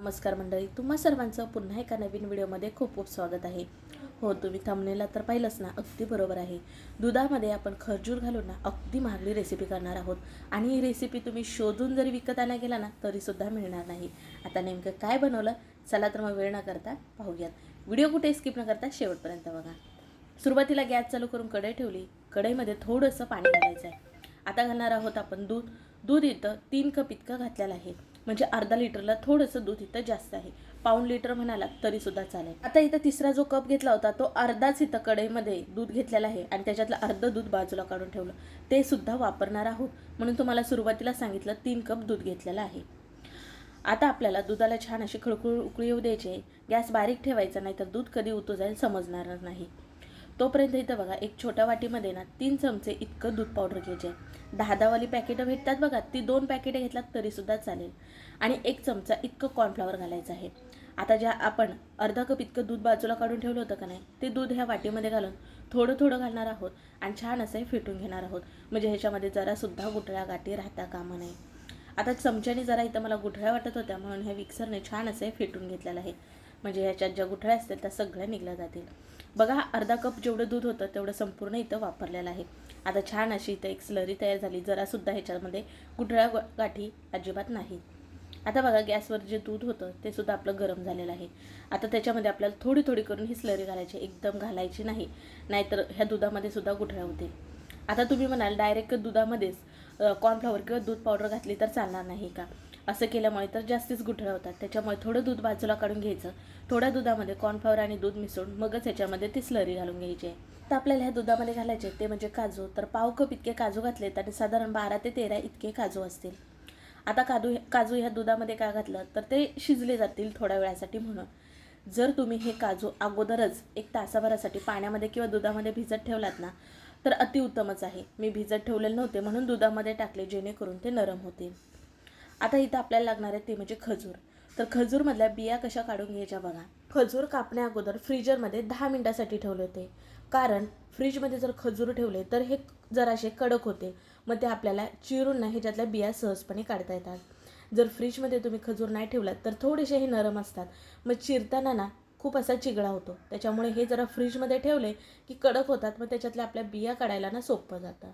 नमस्कार मंडळी तुम्हा सर्वांचं पुन्हा एका नवीन व्हिडिओमध्ये खूप खूप स्वागत आहे. हो तुम्ही थंबनेला तर पाहिलंच ना अगदी बरोबर आहे. दुधामध्ये आपण खरजूर घालून ना अगदी महागडी रेसिपी करणार आहोत. आणि ही रेसिपी तुम्ही शोधून जरी विकत आणायला गेला ना तरीसुद्धा मिळणार नाही. आता नेमकं काय बनवलं? चला तर मग वेळ न करता पाहूयात. व्हिडिओ कुठे स्किप न करता शेवटपर्यंत बघा. सुरुवातीला गॅस चालू करून कढई ठेवली. कढईमध्ये थोडंसं पाणी घालायचं आहे आता घालणार आहोत आपण दूध. दूध इथं तीन कप इतकं घातलेलं आहे. म्हणजे अर्धा लिटरला थोडंसं दूध इथं जास्त आहे. पाऊण लिटर म्हणाला तरीसुद्धा चालेल. आता इथं तिसरा जो कप घेतला होता तो अर्धाच इथं कढईमध्ये दूध घेतलेला आहे आणि त्याच्यातलं अर्धं दूध बाजूला काढून ठेवलं. ते सुद्धा वापरणार आहोत. म्हणून तुम्हाला सुरुवातीला सांगितलं तीन कप दूध घेतलेलं आहे. आता आपल्याला दुधाला छान अशी खळखळ उकळी येऊ द्यायची गॅस बारीक ठेवायचा नाही तर दूध कधी उतू जाईल समजणार नाही. तोपर्यंत इथं बघा एक छोट्या वाटीमध्ये ना तीन चमचे इतकं दूध पावडर घ्यायचे आहे. दहा दहावाली पॅकेटं भेटतात बघा ती दोन पॅकेटं घेतलात तरीसुद्धा चालेल. आणि एक चमचा इतकं कॉर्नफ्लॉवर घालायचं आहे. आता ज्या आपण अर्धा कप इतकं दूध बाजूला काढून ठेवलं होतं का नाही ते दूध ह्या वाटीमध्ये घालून थोडं थोडं घालणार आहोत आणि छान असं फेटून घेणार आहोत. म्हणजे ह्याच्यामध्ये जरासुद्धा गुठळ्या गाठी राहता कामा नाही आता चमच्याने जरा इथं मला गुठळ्या वाटत होत्या म्हणून ह्या मिक्सरने छान असं फेटून घेतलेलं आहे. म्हणजे ह्याच्यात ज्या गुठळ्या असतील त्या सगळ्या निघल्या जातील. बघा अर्धा कप जेवढं दूध होतं तेवढं संपूर्ण इथं वापरलेलं आहे. आता छान अशी इथं एक स्लरी तयार झाली. जरासुद्धा ह्याच्यामध्ये गुठळ्या गाठी अजिबात नाही. आता बघा गॅसवर जे दूध होतं ते सुद्धा आपलं गरम झालेलं आहे. आता त्याच्यामध्ये आपल्याला थोडी थोडी करून ही स्लरी घालायची एकदम घालायची नाही. नाहीतर ह्या दुधामध्ये सुद्धा गुठळ्या होतील. आता तुम्ही म्हणाल डायरेक्ट दुधामध्येच कॉर्नफ्लॉवर किंवा दूध पावडर घातली तर चालणार नाही का? असं केल्यामुळे तर जास्तीच गुठळ्या होतात त्याच्यामुळे थोडं दूध बाजूला काढून घ्यायचं. थोड्या दुधामध्ये कॉर्नफ्लॉवर आणि दूध मिसळून मगच ह्याच्यामध्ये ती स्लरी घालून घ्यायची आहे. तर आपल्याला ह्या दुधामध्ये घालायचे ते म्हणजे काजू. तर पाव कप इतके काजू घातलेत आणि साधारण बारा ते तेरा इतके काजू असतील. आता काजू काजू ह्या दुधामध्ये काय घातलं? तर ते शिजले जातील थोड्या वेळासाठी म्हणून. जर तुम्ही हे काजू अगोदरच एक तासाभरासाठी पाण्यामध्ये किंवा दुधामध्ये भिजत ठेवलात ना तर अतिउत्तमच आहे. मी भिजत ठेवलेले नव्हते म्हणून दुधामध्ये टाकले जेणेकरून ते नरम होतील. आता इथं आपल्याला लागणार आहे ते म्हणजे खजूर. तर खजूरमधल्या बिया कशा काढून घ्यायच्या बघा. खजूर कापण्या अगोदर फ्रीजरमध्ये दहा मिनटासाठी ठेवले होते. कारण फ्रीजमध्ये जर खजूर ठेवले तर हे जराशे कडक होते. मग ते आपल्याला चिरून ना ह्याच्यातल्या बिया सहजपणे काढता येतात. जर फ्रीजमध्ये तुम्ही खजूर नाही ठेवलात तर थोडेसे हे नरम असतात. मग चिरताना ना खूप असा चिगळा होतो. त्याच्यामुळे हे जरा फ्रीजमध्ये ठेवले की कडक होतात मग त्याच्यातल्या आपल्या बिया काढायला ना सोपं जातं.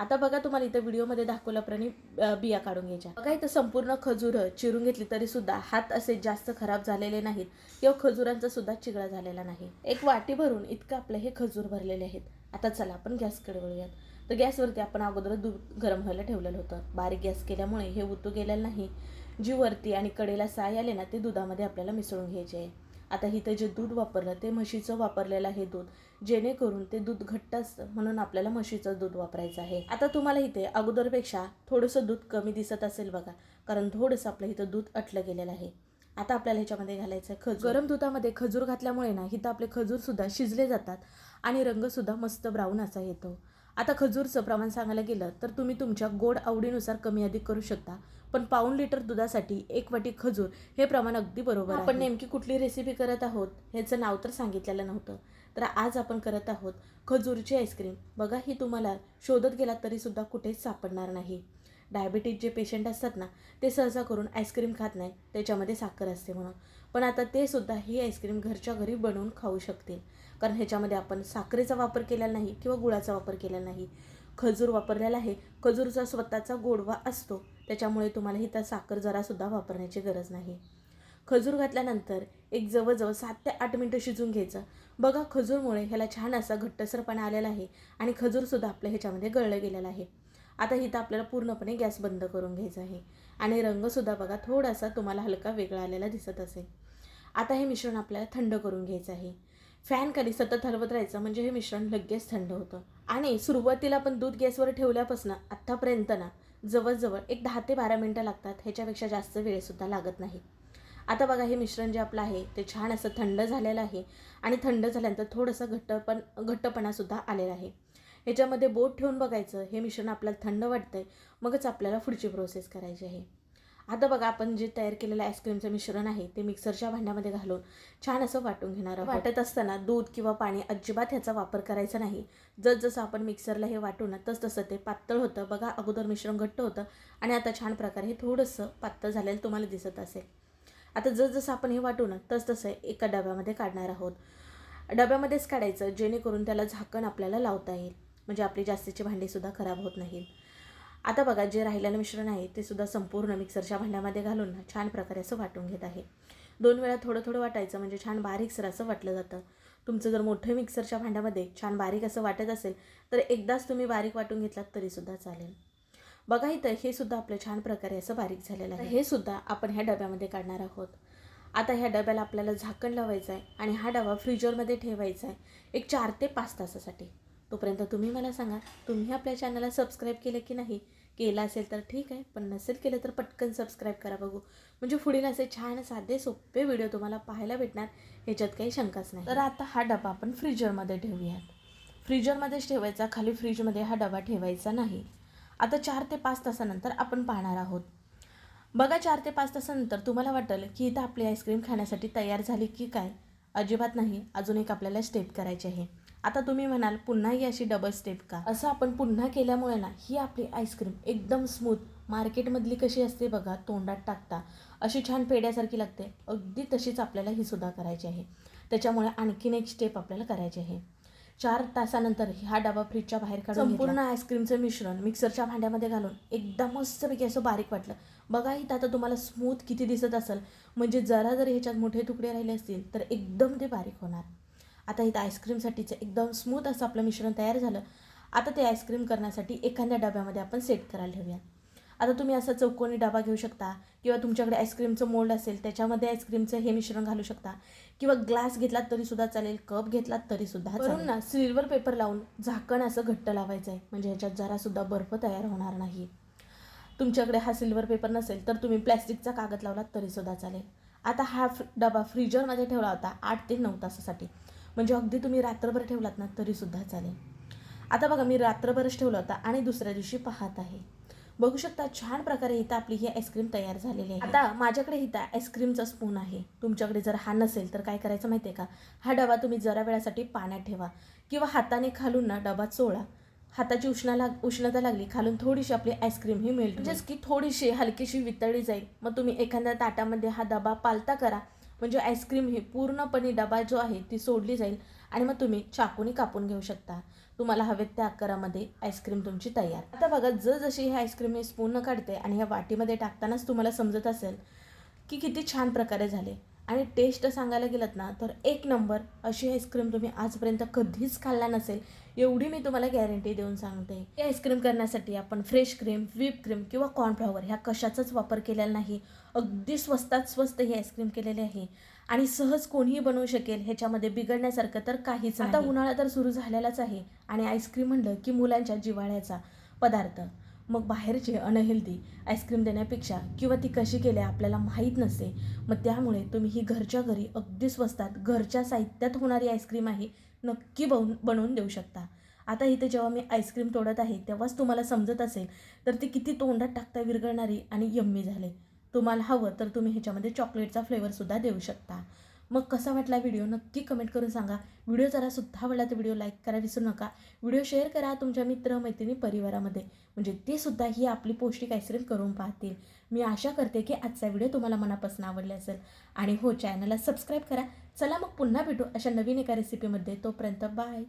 आता बघा तुम्हाला इथं व्हिडिओमध्ये दाखवल्याप्रमाणे बिया काढून घ्यायच्या. बघा इथं संपूर्ण खजूर चिरून घेतली तरी सुद्धा हात असे जास्त खराब झालेले नाहीत. किंवा खजुरांचा सुद्धा चिगळा झालेला नाही. एक वाटी भरून इतकं आपले हे खजूर भरलेले आहेत. आता चला आपण गॅसकडे वळूयात. तर गॅसवरती आपण अगोदर दूध गरम व्हायला ठेवलेलं होतं. बारीक गॅस केल्यामुळे हे उतू गेलेलं नाही. जी वरती आणि कडेला साय आले ना ते दुधामध्ये आपल्याला मिसळून घ्यायचे आहे. आता इथं जे दूध वापरलं ते म्हशीचं वापरलेलं आहे दूध. जेणेकरून ते दूध घट्ट असतं म्हणून आपल्याला म्हशीचं दूध वापरायचं आहे. आता तुम्हाला इथे अगोदरपेक्षा थोडंसं दूध कमी दिसत असेल बघा कारण थोडंसं आपलं इथं दूध अटलं गेलेलं आहे. आता आपल्याला ह्याच्यामध्ये घालायचं आहे खजूर. गरम दुधामध्ये खजूर घातल्यामुळे ना इथं आपले खजूरसुद्धा शिजले जातात आणि रंगसुद्धा मस्त ब्राऊन असा येतो. आता खजूरचं प्रमाण सांगायला गेलं तर तुम्ही तुमच्या गोड आवडीनुसार कमी अधिक करू शकता. पण पाऊण लिटर दुधासाठी एक वाटी खजूर हे प्रमाण अगदी बरोबर आपण नेमकी कुठली रेसिपी करत आहोत ह्याचं नाव तर सांगितलेलं नव्हतं. तर आज आपण करत आहोत खजूरची आईस्क्रीम बघा ही तुम्हाला शोधत गेलात तरीसुद्धा कुठेच सापडणार नाही. डायबिटीज जे पेशंट असतात ना ते सहसा करून आईस्क्रीम खात नाही त्याच्यामध्ये साखर असते म्हणून. पण आता ते सुद्धा ही आईस्क्रीम घरच्या घरी बनवून खाऊ शकतील. कारण ह्याच्यामध्ये आपण साखरेचा वापर केलेला नाही किंवा गुळाचा वापर केलेला नाही. खजूर वापरलेला आहे. खजूरचा स्वतःचा गोडवा असतो. त्याच्यामुळे तुम्हाला इथं साखर जरासुद्धा वापरण्याची गरज नाही. खजूर घातल्यानंतर एक जवळजवळ सात ते आठ मिनटं शिजून घ्यायचं. बघा खजूरमुळे ह्याला छान असा घट्टसरपणा आलेला आहे आणि खजूरसुद्धा आपल्या ह्याच्यामध्ये गळलं गेलेलं आहे. आता इथं आपल्याला पूर्णपणे गॅस बंद करून घ्यायचा आहे आणि रंगसुद्धा बघा थोडासा तुम्हाला हलका वेगळा आलेला दिसत असेल. आता हे मिश्रण आपल्याला थंड करून घ्यायचं आहे. फॅन खाली सतत हलवत राहायचं म्हणजे हे मिश्रण लगेच थंड होतं. आणि सुरुवातीला आपण दूध गॅसवर ठेवल्यापासून आत्तापर्यंत ना जवळजवळ एक दहा ते बारा मिनटं लागतात. ह्याच्यापेक्षा जास्त वेळसुद्धा लागत नाही. आता बघा हे मिश्रण जे आपलं आहे ते छान असं थंड झालेलं आहे. आणि थंड झाल्यानंतर थोडंसं घट्टपण घट्टपणासुद्धा आलेला आहे. ह्याच्यामध्ये बोट ठेवून बघायचं हे मिश्रण आपल्याला थंड वाटतंय मगच आपल्याला पुढची प्रोसेस करायची आहे. आता बघा आपण जे तयार केलेलं आईस्क्रीमचं मिश्रण आहे ते मिक्सरच्या भांड्यामध्ये घालून छान असं वाटून घेणार आहोत. वाटत असताना दूध किंवा पाणी अजिबात ह्याचा वापर करायचा नाही. जसजसं आपण मिक्सरला हे वाटू ना तस तसं ते पातळ होतं. बघा अगोदर मिश्रण घट्ट होतं आणि आता छान प्रकारे हे थोडंसं पातळ झालेलं तुम्हाला दिसत असेल. आता जसजसं आपण हे वाटू ना तसतसं एका डब्यामध्ये काढणार आहोत. डब्यामध्येच काढायचं जेणेकरून त्याला झाकण आपल्याला लावता येईल. म्हणजे आपली जास्तीची भांडीसुद्धा खराब होत नाहीत. आता बघा जे राहिलेलं मिश्रण आहे ते सुद्धा संपूर्ण मिक्सरच्या भांड्यामध्ये घालून छान प्रकारे असं वाटून घेत आहे. दोन वेळा थोडं थोडं वाटायचं म्हणजे छान बारीकसर असं वाटलं जातं. तुमचं जर मोठं मिक्सरच्या भांड्यामध्ये छान बारीक असं वाटत असेल तर एकदाच तुम्ही बारीक वाटून घेतलात तरीसुद्धा चालेल. बघा इथं हे सुद्धा आपलं छान प्रकारे असं बारीक झालेलं आहे. हे सुद्धा आपण ह्या डब्यामध्ये काढणार आहोत. आता ह्या डब्याला आपल्याला झाकण लावायचं आहे आणि हा डबा फ्रीजरमध्ये ठेवायचा आहे एक चार ते पाच तासासाठी. तोपर्यंत तुम्ही मला सांगा तुम्ही आपल्या चॅनलला सबस्क्राईब केलं की नाही? केलं असेल तर ठीक आहे पण नसेल केलं तर पटकन सबस्क्राईब करा बघू. म्हणजे पुढील असे छान साधे सोपे व्हिडिओ तुम्हाला पाहायला भेटणार. ह्याच्यात काही शंकाच नाही. तर आता हा डबा आपण फ्रीजरमध्ये ठेवूयात. फ्रीजरमध्येच ठेवायचा खाली फ्रीजमध्ये हा डबा ठेवायचा नाही. आता चार ते पाच तासानंतर आपण पाहणार आहोत. बघा चार ते पाच तासानंतर तुम्हाला वाटेल की इथं आपली आईस्क्रीम खाण्यासाठी तयार झाली की काय? अजिबात नाही. अजून एक आपल्याला स्टेप करायची आहे. आता तुम्ही म्हणाल पुन्हा ही अशी डबल स्टेप का? असं आपण पुन्हा केल्यामुळे ना ही आपली आईस्क्रीम एकदम स्मूथ मार्केटमधली कशी असते बघा तोंडात टाकता अशी छान पेड्यासारखी लागते. अगदी तशीच आपल्याला ही सुद्धा करायची आहे. त्याच्यामुळे आणखीन एक स्टेप आपल्याला करायची आहे. चार तासानंतर हा डबा फ्रीजच्या बाहेर काढून संपूर्ण आईस्क्रीमचं मिश्रण मिक्सरच्या भांड्यामध्ये घालून एकदम मस्तपैकी असं बारीक वाटलं. बघा इथं आता तुम्हाला स्मूथ किती दिसत असेल. म्हणजे जरा जर ह्याच्यात मोठे तुकडे राहिले असतील तर एकदम ते बारीक होणार. आता इथं आईस्क्रीमसाठीचं एकदम स्मूथ असं आपलं मिश्रण तयार झालं. आता ते आईस्क्रीम करण्यासाठी एखाद्या डब्यामध्ये आपण सेट करायला ठेवूया. आता तुम्ही असं चौकोनी डबा घेऊ शकता किंवा तुमच्याकडे आईस्क्रीमचं मोल्ड असेल त्याच्यामध्ये आईस्क्रीमचं हे मिश्रण घालू शकता. किंवा ग्लास घेतलात तरीसुद्धा चालेल कप घेतलात तरीसुद्धा वरून ना सिल्वर पेपर लावून झाकण असं घट्ट लावायचं आहे म्हणजे ह्याच्यात जरासुद्धा बर्फ तयार होणार नाही. तुमच्याकडे हा सिल्वर पेपर नसेल तर तुम्ही प्लॅस्टिकचा कागद लावलात तरीसुद्धा चालेल. आता हा डबा फ्रीजरमध्ये ठेवला होता आठ ते नऊ तासासाठी. म्हणजे अगदी तुम्ही रात्रभर ठेवलात ना तरीसुद्धा चालेल. आता बघा मी रात्रभरच ठेवला होता आणि दुसऱ्या दिवशी पाहत आहे. बघू शकता छान प्रकारे इथं आपली ही आईस्क्रीम तयार झालेली आहे. आता माझ्याकडे इथं आईस्क्रीमचा स्पून आहे. तुमच्याकडे जर हा नसेल तर काय करायचं माहिती आहे का? हा डबा तुम्ही जरा वेळासाठी पाण्यात ठेवा किंवा हाताने खालून ना डबा चोळा. हाताची उष्णा लाग उष्णता लागली खालून थोडीशी आपली आईस्क्रीम ही मिळते. म्हणजेच की थोडीशी हलकीशी वितळली जाईल. मग तुम्ही एखाद्या ताटामध्ये हा डबा पालता करा. म्हणजे आईस्क्रीम ही पूर्णपणे डबा जो आहे ती सोडली जाईल आणि मग तुम्ही चाकूने कापून घेऊ शकता. तुम्हाला हवेत त्या आकारामध्ये आईस्क्रीम तुमची तयार. आता बघा जशी ही आईस्क्रीम मी स्पून काढते आणि ह्या वाटीमध्ये टाकतानाच तुम्हाला समजत असेल की किती छान प्रकारे झाले. आणि टेस्ट सांगायला गेलं ना तर एक नंबर अशी आईस्क्रीम तुम्ही आजपर्यंत कधीच खाल्ला नसेल एवढी मी तुम्हाला गॅरंटी देऊन सांगते. ही आईस्क्रीम करण्यासाठी आपण फ्रेश क्रीम व्हीप क्रीम किंवा कॉर्नफ्लॉवर ह्या कशाचाच वापर केलेला नाही. अगदी स्वस्तात स्वस्त ही आईस्क्रीम केलेली आहे. आणि सहज कोणीही बनवू शकेल ह्याच्यामध्ये बिघडण्यासारखं तर काहीच आता उन्हाळा तर सुरू झालेलाच आहे. आणि आईस्क्रीम म्हणलं की मुलांच्या जिवाळ्याचा पदार्थ. मग बाहेरचे अनहेल्दी आईस्क्रीम देण्यापेक्षा किंवा ती कशी केली आपल्याला माहीत नसते मग त्यामुळे तुम्ही ही घरच्या घरी अगदी स्वस्तात घरच्या साहित्यात होणारी आईस्क्रीम आहे नक्की बनवून बनवून देऊ शकता. आता इथे जेव्हा मी आईस्क्रीम तोडत आहे तेव्हाच तुम्हाला समजत असेल तर ती किती तोंडात टाकता विरघळणारी आणि यम्मी झाले. तुम्हाला हवं तर तुम्ही ह्याच्यामध्ये चॉकलेटचा फ्लेवरसुद्धा देऊ शकता. मग कसा वाटला व्हिडिओ नक्की कमेंट करून सांगा. व्हिडिओ जरा सुद्धा आवडला तर व्हिडिओ लाईक करा विसरू नका. व्हिडिओ शेअर करा तुमच्या मित्र मैत्रिणी परिवारामध्ये. म्हणजे ते सुद्धा ही आपली पौष्टिक आईस्क्रीम करून पाहतील. मी आशा करते की आजचा व्हिडिओ तुम्हाला मनापासून आवडले असेल. आणि हो चॅनलला सबस्क्राईब करा. चला मग पुन्हा भेटू अशा नवीन एका रेसिपीमध्ये तोपर्यंत बाय.